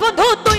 বন্ধু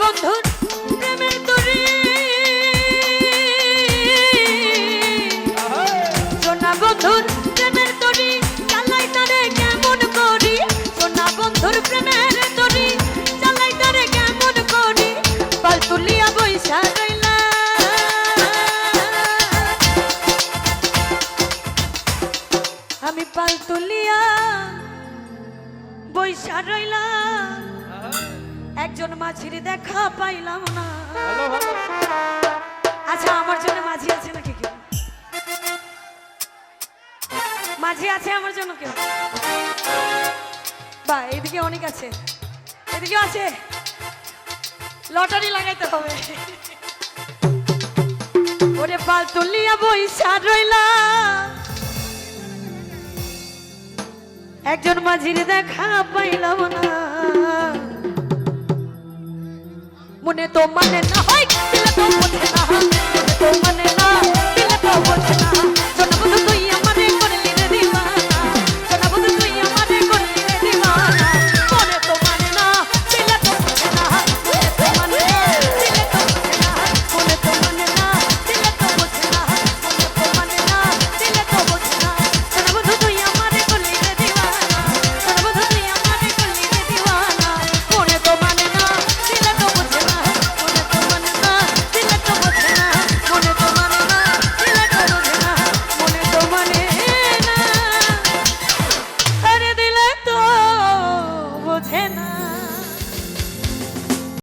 বন্ধুর প্রেমের তরি সোনা বন্ধুর প্রেমের তরি চালাই তারে কেমন করি? সোনা বন্ধুর প্রেমের তরি চালাই তারে কেমন করি? পাল তুলিয়া রইলা। আমি পাল তুলিয়া বৈশা রইলাম একজন মাঝির দেখা পাইলাম না। আচ্ছা আমার জন্য মাঝি আছে নাকি কেউ? মাঝি আছে আমার জন্য কেউ? বা এদিকে অনেক আছে। এদিকে আছে। লটারি লাগাইতে হবে। ওরে পাল তুলিয়া বইসা রইলা। একজন মাঝির দেখা পাইলাম না। মনে তো মানে না হয় দিলে তো মনে না দিলে